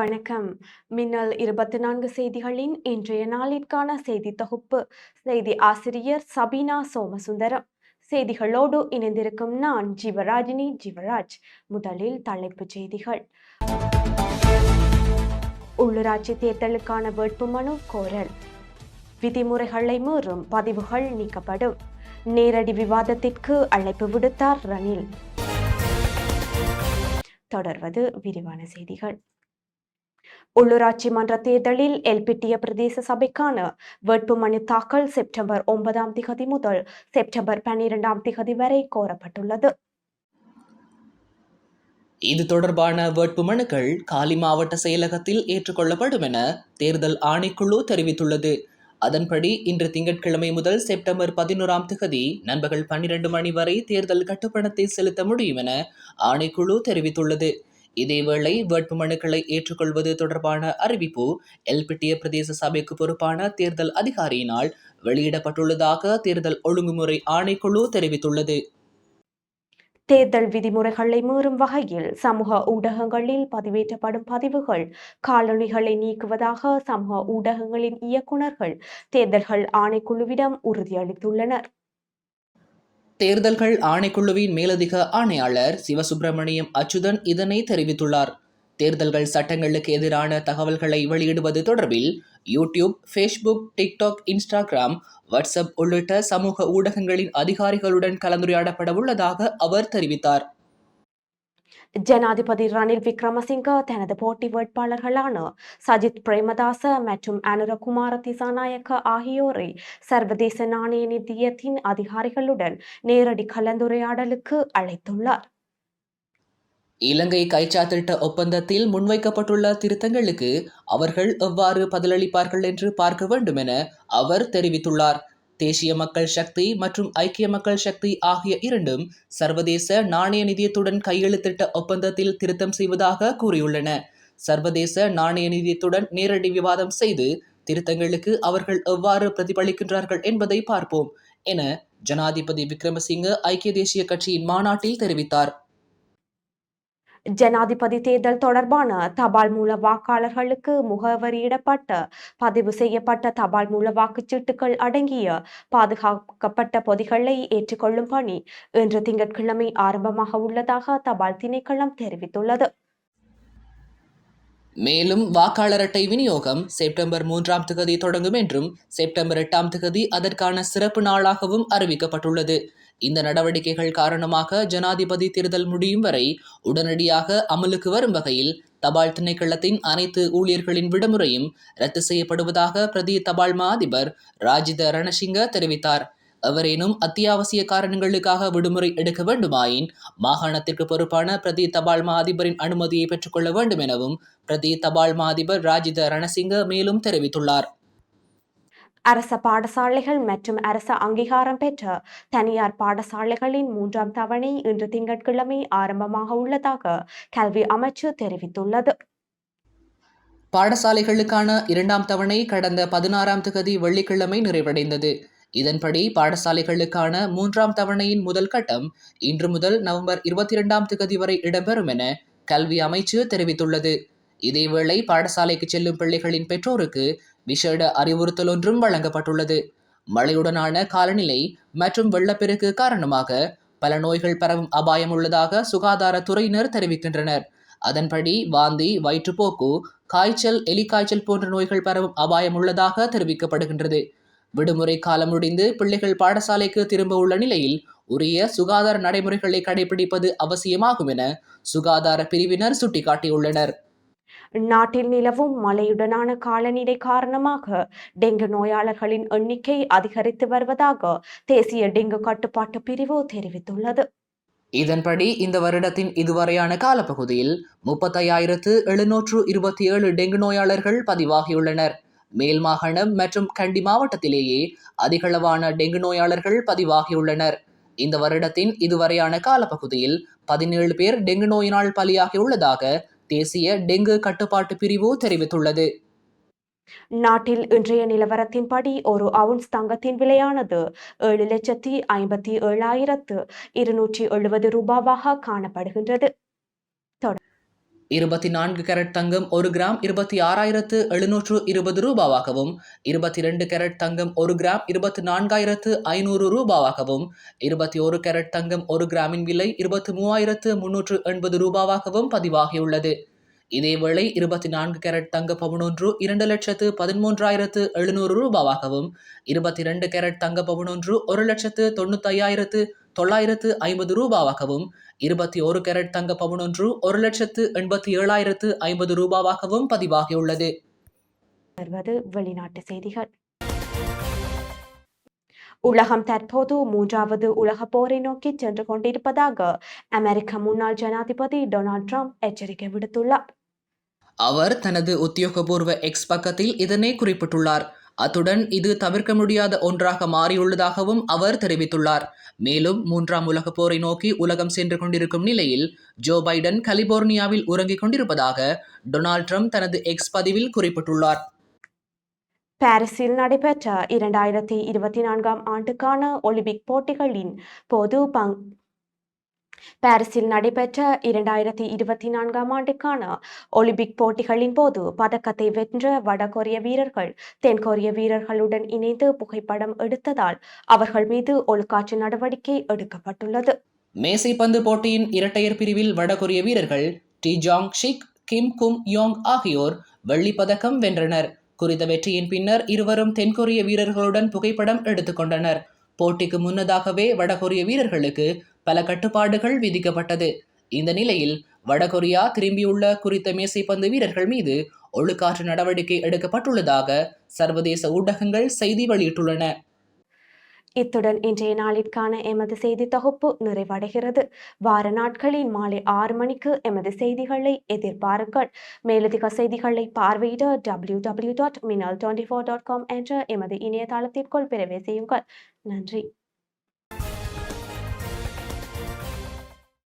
வணக்கம். மின்னல் இருபத்தி நான்கு செய்திகளின் இன்றைய நாளிற்கான செய்தி தொகுப்பு. செய்தி ஆசிரியர் சபீனா சோமசுந்தரம். செய்திகளோடு இணைந்திருக்கும் நான் ஜீவராஜினி ஜீவராஜ். முதலில் தலைப்புச் செய்திகள். உள்ளூராட்சி தேர்தலுக்கான வேட்புமனு கோரல். விதிமுறைகளை மீறும் பதிவுகள் நீக்கப்படும். நேரடி விவாதத்திற்கு அழைப்பு விடுத்தார் ரணில். தொடர்வது விரிவான செய்திகள். உள்ளூராட்சி மன்ற தேர்தலில் எல்பிட்டிய பிரதேச சபைக்கான வேட்புமனு தாக்கல் செப்டம்பர் ஒன்பதாம் திகதி முதல் செப்டம்பர் பன்னிரெண்டாம் திகதி வரை கோரப்பட்டுள்ளது. இது தொடர்பான வேட்புமனுக்கள் காலி மாவட்ட செயலகத்தில் ஏற்றுக்கொள்ளப்படும் என தேர்தல் ஆணைக்குழு தெரிவித்துள்ளது. அதன்படி இன்று திங்கட்கிழமை முதல் செப்டம்பர் பதினோராம் திகதி நண்பகல் பன்னிரண்டு மணி வரை தேர்தல் கட்டுப்பணத்தை செலுத்த முடியும் என ஆணைக்குழு தெரிவித்துள்ளது. இதேவேளை வேட்புமனுக்களை ஏற்றுக்கொள்வது தொடர்பான அறிவிப்பு எல்பிட்டிய பிரதேச சபைக்கு பொறுப்பான தேர்தல் அதிகாரியினால் வெளியிடப்பட்டுள்ளதாக தேர்தல் ஒழுங்குமுறை ஆணைக்குழு தெரிவித்துள்ளது. தேர்தல் விதிமுறைகளை மீறும் வகையில் சமூக ஊடகங்களில் பதிவேற்றப்படும் பதிவுகள் காலணிகளை நீக்குவதாக சமூக ஊடகங்களின் இயக்குநர்கள் தேர்தல்கள் ஆணைக்குழுவிடம் உறுதியளித்துள்ளனர். தேர்தல்கள் ஆணைக்குழுவின் மேலதிக ஆணையாளர் சிவசுப்பிரமணியம் அச்சுதன் இதனை தெரிவித்துள்ளார். தேர்தல்கள் சட்டங்களுக்கு எதிரான தகவல்களை வெளியிடுவது தொடர்பில் YouTube Facebook TikTok Instagram WhatsApp உள்ளிட்ட சமூக ஊடகங்களின் அதிகாரிகளுடன் கலந்துரையாடப்பட உள்ளதாக அவர் தெரிவித்தார். ஜனாதிபதி ரணில் விக்ரமசிங்க தனது போட்டி வேட்பாளர்களான சஜித் பிரேமதாச மற்றும் அனுரகுமார திசாநாயக்க ஆகியோரை சர்வதேச நாணய நிதியத்தின் அதிகாரிகளுடன் நேரடி கலந்துரையாடலுக்கு அழைத்துள்ளார். இலங்கை கைச்சாத்திட்ட ஒப்பந்தத்தில் முன்வைக்கப்பட்டுள்ள திருத்தங்களுக்கு அவர்கள் எவ்வாறு பதிலளிப்பார்கள் என்று பார்க்க வேண்டும் என அவர் தெரிவித்துள்ளார். தேசிய மக்கள் சக்தி மற்றும் ஐக்கிய மக்கள் சக்தி ஆகிய இரண்டும் சர்வதேச நாணய நிதியத்துடன் கையெழுத்திட்ட ஒப்பந்தத்தில் திருத்தம் செய்வதாக கூறியுள்ளன. சர்வதேச நாணய நிதியத்துடன் நேரடி விவாதம் செய்து திருத்தங்களுக்கு அவர்கள் எவ்வாறு பிரதிபலிக்கின்றார்கள் என்பதை பார்ப்போம் என ஜனாதிபதி விக்ரமசிங்க ஐக்கிய தேசிய கட்சியின் மாநாட்டில் தெரிவித்தார். ஜனாதிபதி தேர்தல் தொடர்பான தபால் மூல வாக்காளர்களுக்கு முகவரியிடப்பட்ட பதிவு செய்யப்பட்ட தபால் மூல வாக்குச்சீட்டுகள் அடங்கிய பாதுகாக்கப்பட்ட பொதிகளை ஏற்றுக்கொள்ளும் பணி இன்று திங்கட்கிழமை ஆரம்பமாக உள்ளதாக தபால் திணைக்களம் தெரிவித்துள்ளது. மேலும் வாக்காளர் அட்டை விநியோகம் செப்டம்பர் மூன்றாம் திகதி தொடங்கும் என்றும் செப்டம்பர் எட்டாம் திகதி அதற்கான சிறப்பு நாளாகவும் அறிவிக்கப்பட்டுள்ளது. இந்த நடவடிக்கைகள் காரணமாக ஜனாதிபதி தேர்தல் முடியும் வரை உடனடியாக அமலுக்கு வரும் வகையில் தபால் திணைக்களத்தின் அனைத்து ஊழியர்களின் விடுமுறையும் ரத்து செய்யப்படுவதாக பிரதி தபால் மா அதிபர் ராஜித ரணசிங்க தெரிவித்தார். எவரேனும் அத்தியாவசிய காரணங்களுக்காக விடுமுறை எடுக்க வேண்டுமாயின் மாகாணத்திற்கு பொறுப்பான பிரதி தபால் மா அதிபரின் அனுமதியை பெற்றுக்கொள்ள வேண்டும் எனவும் பிரதி தபால் மா அதிபர் ராஜித ரணசிங்க மேலும் தெரிவித்துள்ளார். அரச பாடசாலைகள் மற்றும் அரச அங்கீகாரம் பெற்ற தனியார் பாடசாலைகளின் மூன்றாம் தவணை இன்று திங்கட்கிழமை ஆரம்பமாக உள்ளதாக கல்வி அமைச்சு தெரிவித்துள்ளது. பாடசாலைகளுக்கான இரண்டாம் தவணை கடந்த பதினாறாம் திகதி வெள்ளிக்கிழமை நிறைவடைந்தது. இதன்படி பாடசாலைகளுக்கான மூன்றாம் தவணையின் முதல் கட்டம் இன்று முதல் நவம்பர் இருபத்தி இரண்டாம் திகதி வரை இடம்பெறும் என கல்வி அமைச்சு தெரிவித்துள்ளது. இதேவேளை பாடசாலைக்கு செல்லும் பிள்ளைகளின் பெற்றோருக்கு விசேட அறிவுறுத்தல் ஒன்றும் வழங்கப்பட்டுள்ளது. மழையுடனான காலநிலை மற்றும் வெள்ளப்பெருக்கு காரணமாக பல நோய்கள் பரவும் அபாயம் உள்ளதாக சுகாதாரத்துறையினர் தெரிவிக்கின்றனர். அதன்படி வாந்தி வயிற்றுப்போக்கு காய்ச்சல் எலிக்காய்ச்சல் போன்ற நோய்கள் பரவும் அபாயம் உள்ளதாக தெரிவிக்கப்படுகின்றது. விடுமுறை காலம் முடிந்து பிள்ளைகள் பாடசாலைக்கு திரும்ப உள்ள நிலையில் உரிய சுகாதார நடைமுறைகளை கடைபிடிப்பது அவசியமாகும் என சுகாதார பிரிவினர் சுட்டிக்காட்டியுள்ளனர். நாட்டில் நிலவும் மழையுடனான காலநிலை காரணமாக டெங்கு நோயாளர்களின் எண்ணிக்கை அதிகரித்து வருவதாக தேசிய டெங்கு கட்டுப்பாட்டு பிரிவு தெரிவித்துள்ளது. இதன்படி இந்த வருடத்தின் இதுவரையான காலப்பகுதியில் முப்பத்தையாயிரத்து எழுநூற்று இருபத்தி ஏழு டெங்கு நோயாளர்கள் பதிவாகியுள்ளனர். மேல் மாகாணம் மற்றும் கண்டி மாவட்டத்திலேயே அதிகளவான டெங்கு நோயாளர்கள் பதிவாகியுள்ளனர். இந்த வருடத்தின் இதுவரையான காலப்பகுதியில் பதினேழு பேர் டெங்கு நோயினால் பலியாகியுள்ளதாக தேசிய டெங்கு கட்டுப்பாட்டு பிரிவு தெரிவித்துள்ளது. நாட்டில் இன்றைய நிலவரத்தின்படி ஒரு அவுன்ஸ் தங்கத்தின் விலையானது ஏழு லட்சத்தி ஐம்பத்தி ஏழாயிரத்து இருநூற்றி எழுபது ரூபாவாக காணப்படுகின்றது. இருபத்தி நான்கு கேரட் தங்கம் ஒரு கிராம் இருபத்தி ஆறாயிரத்து எழுநூற்று இருபது ரூபாவாகவும் இருபத்தி ரெண்டு கேரட் தங்கம் ஒரு கிராம் இருபத்தி நான்காயிரத்து ஐநூறு ரூபாவாகவும் இருபத்தி ஒரு கேரட் தங்கம் ஒரு கிராமின் விலை இருபத்தி மூவாயிரத்து முன்னூற்று எண்பது ரூபாவாகவும் பதிவாகியுள்ளது. இதேவேளை இருபத்தி நான்கு கேரட் தங்க பவுனொன்று இரண்டு லட்சத்து பதிமூன்றாயிரத்து எழுநூறு ரூபாவாகவும் இருபத்தி ரெண்டு கேரட் தங்க பவுனொன்று ஒரு லட்சத்து தொண்ணூத்தையாயிரத்து தொள்ளாயிரத்து ஐம்பது ரூபாவாகவும் இருபத்தி ஒரு கேரட் தங்க பவுனொன்று ஒரு லட்சத்து எண்பத்தி ஏழாயிரத்து ஐம்பது ரூபாவாகவும் பதிவாகியுள்ளது. வருவது வெளிநாட்டு செய்திகள். உலகம் தற்போது மூன்றாவது உலகப் போரை நோக்கி சென்று கொண்டிருப்பதாக அமெரிக்க முன்னாள் ஜனாதிபதி டொனால்ட் ட்ரம்ப் எச்சரிக்கை விடுத்துள்ளார். அவர் தனது உத்தியோகபூர்வ எக்ஸ் பக்கத்தில் இதனை குறிப்பிட்டுள்ளார். அத்துடன் இது தவிர்க்க முடியாத ஒன்றாக மாறியுள்ளதாகவும் அவர் தெரிவித்துள்ளார். மேலும் மூன்றாம் உலகப் போரை நோக்கி உலகம் சென்று கொண்டிருக்கும் நிலையில் ஜோ பைடன் கலிபோர்னியாவில் உறங்கிக் கொண்டிருப்பதாக டொனால்ட் ட்ரம்ப் தனது எக்ஸ் பதிவில் குறிப்பிட்டுள்ளார். பாரிஸில் நடைபெற்ற இரண்டாயிரத்தி இருபத்தி நான்காம் ஆண்டுக்கான ஒலிம்பிக் போட்டிகளின் போது பங் பாரிஸில் நடைபெற்ற இரண்டாயிரத்தி இருபத்தி நான்காம் ஆண்டுக்கான ஒலிம்பிக் போட்டிகளின் போது பதக்கத்தை வென்ற வடகொரிய வீரர்கள் தென்கொரிய வீரர்களுடன் இணைந்து புகைப்படம் எடுத்ததால் அவர்கள் மீது ஒழுக்காற்று நடவடிக்கை எடுக்கப்பட்டுள்ளது. மேசைப்பந்து போட்டியின் இரட்டையர் பிரிவில் வடகொரிய வீரர்கள் டி ஜாங் ஷிக் கிம் கும் யோங் ஆகியோர் வெள்ளிப் பதக்கம் வென்றனர். குறித்த வெற்றியின் பின்னர் இருவரும் தென்கொரிய வீரர்களுடன் புகைப்படம் எடுத்துக்கொண்டனர் போட்டிக்கு முன்னதாகவே வடகொரிய வீரர்களுக்கு பல கட்டுப்பாடுகள் விதிக்கப்பட்டது. இந்த நிலையில் வடகொரியா திரும்பியுள்ள குறித்த மேசைப்பந்து வீரர்கள் மீது ஒழுக்காற்று நடவடிக்கை எடுக்கப்பட்டுள்ளதாக சர்வதேச ஊடகங்கள் செய்தி வெளியிட்டுள்ளன. இத்துடன் இன்றைய நாளிற்கான எமது செய்தி தொகுப்பு நிறைவடைகிறது. வார நாட்களில் மாலை ஆறு மணிக்கு எமது செய்திகளை எதிர்பாருங்கள். மேலதிக செய்திகளை பார்வையிட W W dot Minnal twenty four dot com என்ற எமது இணையதளத்திற்குள் பிரவேசியுங்கள். நன்றி.